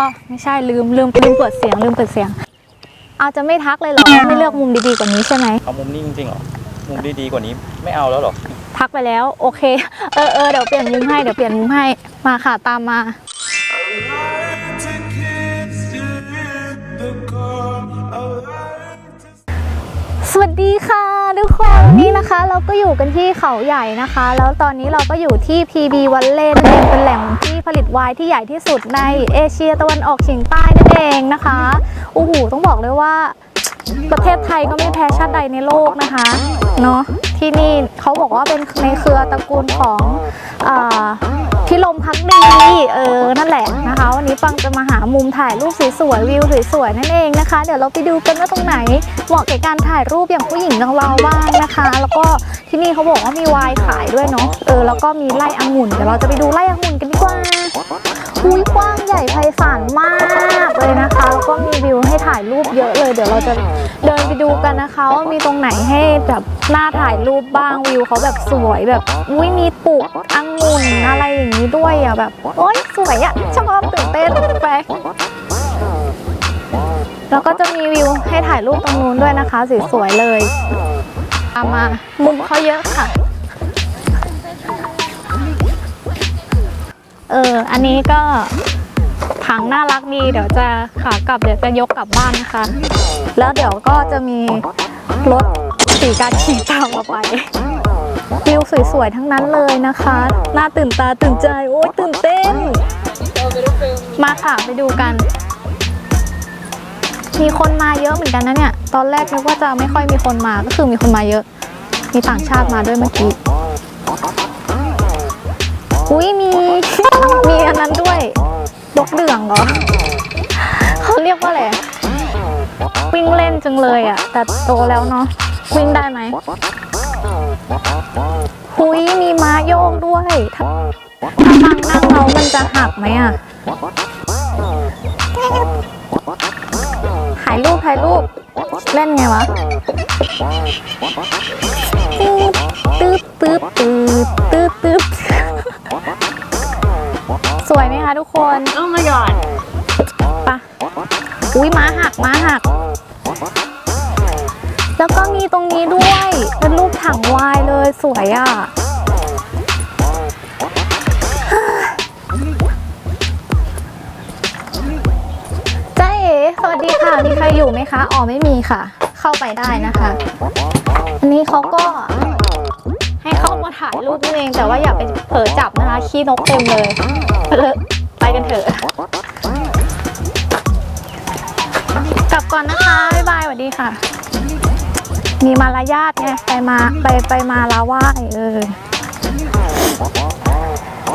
อ๋อไม่ใช่ลืมลืมลืมเปิดเสียงลืมเปิดเสียงเอาจะไม่ทักเลยเหรอไม่เลือกมุมดีๆกว่านี้ใช่ไหมเอามุมนี้จริงๆเหรอมุมดีๆกว่านี้ไม่เอาแล้วเหรอทักไปแล้ว โอเค เออเออเดี๋ยวเปลี่ยนมุมให้เดี๋ยวเปลี่ยนมุมให้มาค่ะตามมา สวัสดีค่ะทุกคนวันนี้นะคะ เราก็อยู่กันที่เขาใหญ่นะคะ แล้วตอนนี้เราก็อยู่ที่ PB วันเล่นเองเป็นแหล่งที่ผ ลิตไวน์ที่ใหญ่ที่สุดในเอเชียตะวันออกเฉียงใต้นั่นเองนะคะโอ้โหต้องบอกเลยว่าประเทศไทยก็ไม่แพ้ชาติใดในโลกนะคะเนาะที่นี่เขาบอกว่าเป็นในเครือตระกูลของ ที่ลมพักดีเออนั่นแหละนะคะ วันนี้ปังจะมาหามุมถ่ายรูปสวยๆวิวสวยๆนั่นเองนะคะ เดี๋ยวเราไปดูกันว่าตรงไหนเหมาะแก่การถ่ายรูปอย่างผู้หญิงของเราบ้างนะคะ แล้วก็ที่นี่เขาบอกว่ามีไวน์ขายด้วยเนาะเออแล้วก็มีไร่องุ่นเดี๋ยวเราจะไปดูไร่องุ่นกันดีกว่า อุ้ยกว้างใหญ่ไพศาลมากเลยนะคะแล้วก็มีวิวให้ถ่ายรูปเยอะเลย เดี๋ยวเราจะเดินไปดูกันนะคะว่ามีตรงไหนให้แบบน่าถ่ายรูปบ้างวิวเขาแบบสวยแบบอุ้ยมีปลูกองุ่นอะไรอย่างนี้ด้วยอะแบบโอ๊ยสวยอะชอบตื่นเต้นไปแล้วก็จะมีวิวให้ถ่ายรูปตรงนู้นด้วยนะคะสวยๆเลย ตามมามุมเขาเยอะค่ะ เออ อันนี้ก็ถังน่ารักดีเดี๋ยวจะขากลับเดี๋ยวจะยกกลับบ้านนะคะ แล้วเดี๋ยวก็จะมีรถสีกาขี่ตามมาไปวิวสวยๆทั้งนั้นเลยนะคะ น่าตื่นตาตื่นใจ โอ้ยตื่นเต้น มาค่ะไปดูกัน มีคนมาเยอะเหมือนกันนะเนี่ย ตอนแรกนึกว่าจะไม่ค่อยมีคนมา ก็คือมีคนมาเยอะ มีต่างชาติมาด้วยเมื่อกี้ อุ้ยมี มีอันนั้นด้วย ดกเดืองเหรอเขาเรียกว่าอะไรวิ่งเล่นจังเลยอะ แต่โตแล้วเนาะวิ่งได้ไหมหุยมีม้าโยกด้วย ถ้าถ้าฟังนั่งเรามันจะหักไหมอะถ่ายรูปถ่ายรูป เล่นไงวะตืดตืดตืดตืดตืด สวยไหมคะทุกคน Oh my god. ปะอุ้ยม้าหักม้าหัก แล้วก็มีตรงนี้ด้วย เป็นรูปถังวายเลยสวยอะจ้าเอ๋สวัสดีค่ะ มีใครอยู่ไหมคะ อ๋อไม่มีค่ะ เข้าไปได้นะคะ อันนี้เขาก็ให้เข้ามาถ่ายรูปนั่นเองแต่ว่าอย่าไปเผลอจับนะคะ ขี้นกเต็มเลยไป เลยไปกันเถอะ กลับก่อนนะคะ บ๊ายบายสวัสดีค่ะ มีมารยาทไงไปมาไปไปมาลาว่าเออ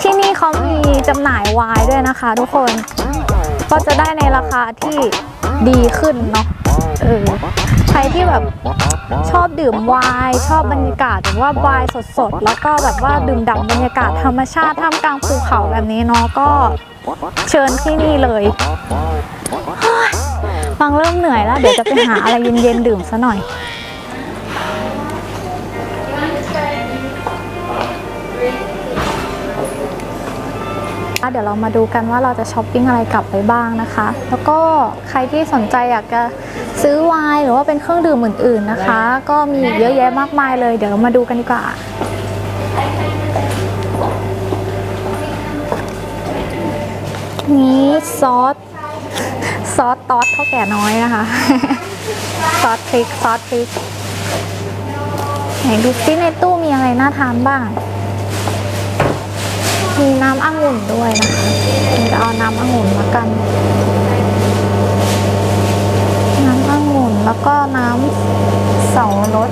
ที่นี่เขามีจำหน่ายไวน์ด้วยนะคะ ทุกคน ก็จะได้ในราคาที่ดีขึ้นเนาะเออใครที่แบบ ชอบดื่มไวน์ชอบบรรยากาศหรือว่าไวน์สดๆ แล้วก็แบบว่าดื่มด่ำบรรยากาศธรรมชาติท่ามกลางภูเขาแบบนี้เนาะก็เชิญที่นี่เลยฟังเริ่มเหนื่อยแล้วเดี๋ยวจะไปหาอะไรเย็นๆดื่มซะหน่อยเดี๋ยวเรามาดูกันว่าเราจะช้อปปิ้งอะไรกลับไปบ้างนะคะ แล้วก็ใครที่สนใจอยากจะ ซื้อไวน์หรือว่าเป็นเครื่องดื่มอื่นๆนะคะ ก็มีอีกเยอะแยะมากมายเลย เดี๋ยวเรามาดูกันดีกว่านี้ซอสซอสตอสเท่าแก่น้อยนะคะ ซอสพริกซอสพริกไหนดูซิในตู้มีอะไรน่าทานบ้าง มีน้ำองุ่นด้วยนะคะจะเอาน้ำองุ่นมากันน้ำองุ่น แล้วก็น้ำเสารส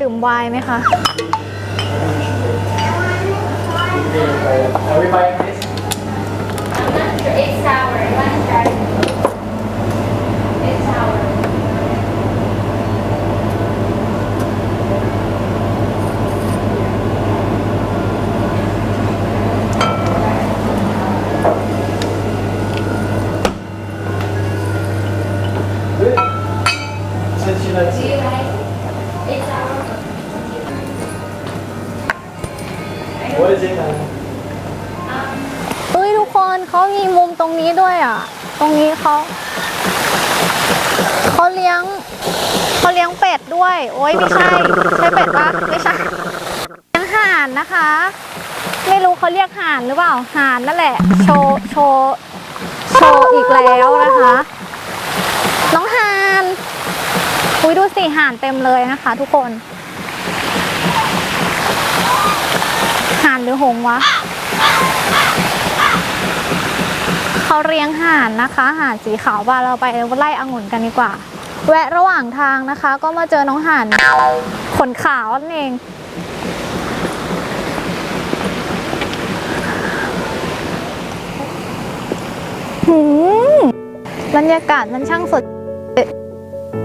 ดื่มไวน์ไหมคะ ตรงนี้เขาเขาเลี้ยงเขาเลี้ยงเป็ดด้วย โอ้ยไม่ใช่ใช่เป็ดปะไม่ใช่เลี้ยงห่านนะคะ ไม่รู้เขาเรียกห่านหรือเปล่าห่านนั่นแหละ โชว์โชว์โชว์อีกแล้วนะคะ น้องห่านอุ้ยดูสิห่านเต็มเลยนะคะ ทุกคนห่านหรือหงวะ เขาเลี้ยงห่านนะคะห่านสีขาวว่าเราไปไล่องุ่นกันดีกว่า แวะระหว่างทางนะคะ ก็มาเจอน้องห่านขนขาวนั่นเองหืมบรรยากาศมันช่างสด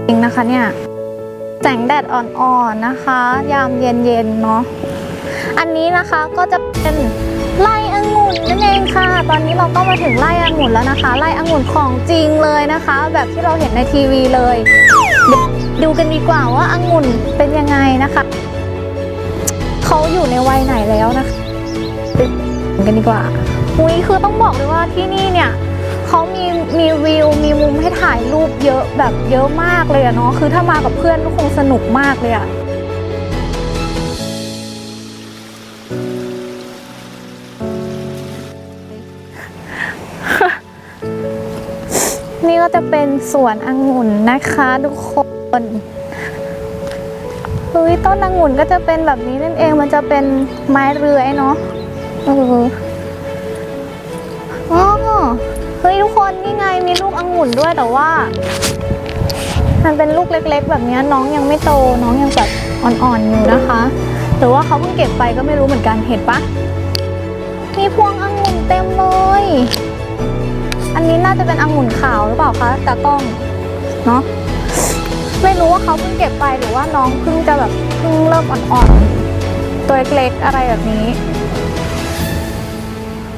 จริงนะคะเนี่ยแสงแดดอ่อนๆนะคะ ยามเย็นๆเนาะอันนี้นะคะก็จะเป็น องุ่นนั่นเองค่ะ ตอนนี้เราก็มาถึงไร่องุ่นแล้วนะคะไร่องุ่นของจริงเลยนะคะ แบบที่เราเห็นในทีวีเลย ดูกันดีกว่าว่าองุ่นเป็นยังไงนะคะเขาอยู่ในวัยไหนแล้วนะคะดูกันดีกว่าอุ้ยคือต้องบอกเลยว่าที่นี่เนี่ยเขามีมีวิวมีมุมให้ถ่ายรูปเยอะแบบเยอะมากเลยอะเนาะคือถ้ามากับเพื่อนก็คงสนุกมากเลยอะ ก็จะเป็นสวนองุ่นนะคะทุกคนเฮ้ยต้นองุ่นก็จะเป็นแบบนี้นั่นเองมันจะเป็นไม้เรือยเนาะเอออ๋อเฮ้ยทุกคนนี่ไงมีลูกองุ่นด้วยแต่ว่า มันเป็นลูกเล็ก ๆ แบบนี้น้องยังไม่โตน้องยังแบบอ่อนๆอยู่นะคะหรือว่าเขาเพิ่งเก็บไปก็ไม่รู้เหมือนกันเห็นปะมีพวงองุ่นเต็มเลย อันนี้น่าจะเป็นองุ่นขาวหรือเปล่าคะตากล้องเนาะไม่รู้ว่าเขาเพิ่งเก็บไปหรือว่าน้องเพิ่งจะแบบเพิ่งเริ่มอ่อนๆตัวเล็กๆอะไรแบบนี้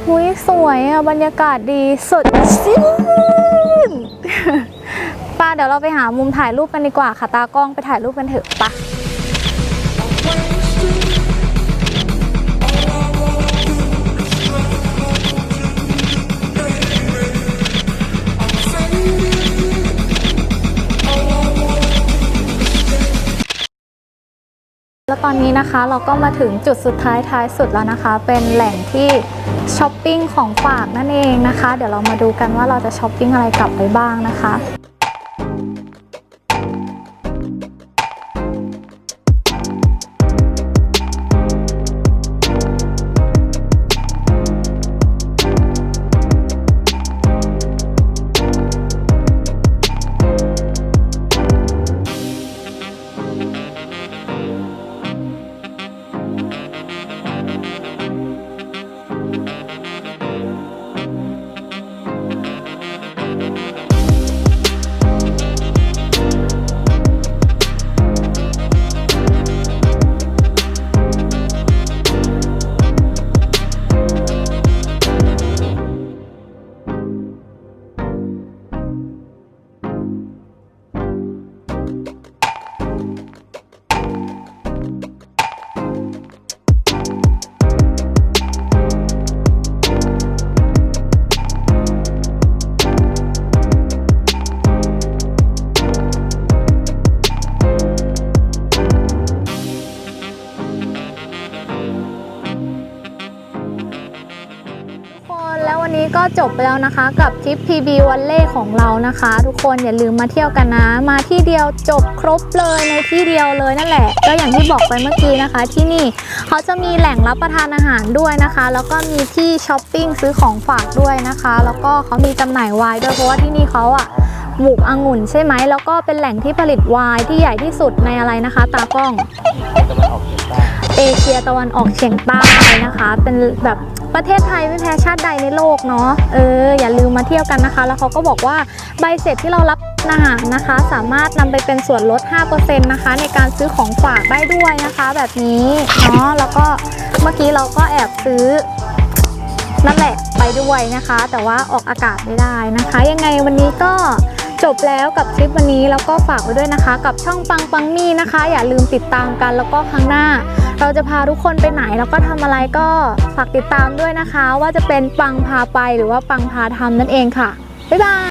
หุยสวยอะบรรยากาศดีสดชื่นป้าเดี๋ยวเราไปหามุมถ่ายรูปกันดีกว่าค่ะตากล้องไปถ่ายรูปกันเถอะปะ แล้วตอนนี้นะคะเราก็มาถึงจุดสุดท้ายท้ายสุดแล้วนะคะ เป็นแหล่งที่ช้อปปิ้งของฝากนั่นเองนะคะ เดี๋ยวเรามาดูกันว่าเราจะช้อปปิ้งอะไรกลับไปบ้างนะคะ ววันนี้ก็จบไปแล้วนะคะกับทริป PB วันเล่ของเรานะคะ ทุกคนอย่าลืมมาเที่ยวกันนะ มาที่เดียวจบครบเลยในที่เดียวเลยนั่นแหละ ก็อย่างที่บอกไปเมื่อกี้นะคะ ที่นี่เขาจะมีแหล่งรับประทานอาหารด้วยนะคะ แล้วก็มีที่ช้อปปิ้งซื้อของฝากด้วยนะคะ แล้วก็เขามีจำหน่ายไวน์ด้วยเพราะว่าที่นี่เขาอะปลูกองุ่นใช่ไหมแล้วก็เป็นแหล่งที่ผลิตไวน์ที่ใหญ่ที่สุดในอะไรนะคะ ตากล้องตะวันออกเฉียงใต้เอเชียตะวันออกเฉียงใต้นะคะ เป็นแบบ ประเทศไทยไม่แพ้ชาติใดในโลกเนาะเอออย่าลืมมาเที่ยวกันนะคะ แล้วเขาก็บอกว่าใบเสร็จที่เรารับอาหารนะคะ สามารถนำไปเป็นส่วนลด 5%นะคะ ในการซื้อของฝากได้ด้วยนะคะ แบบนี้เนาะแล้วก็เมื่อกี้เราก็แอบซื้อนั่นแหละไปด้วยนะคะ แต่ว่าออกอากาศไม่ได้นะคะ ยังไงวันนี้ก็จบแล้วกับคลิปวันนี้แล้วก็ฝากไว้ด้วยนะคะ กับช่องปังปังมี่นะคะ อย่าลืมติดตามกันแล้วก็ครั้งหน้า เราจะพาทุกคนไปไหนแล้วก็ทำอะไรก็ฝากติดตามด้วยนะคะ ว่าจะเป็นปังพาไปหรือว่าปังพาทำนั่นเองค่ะบ๊ายบาย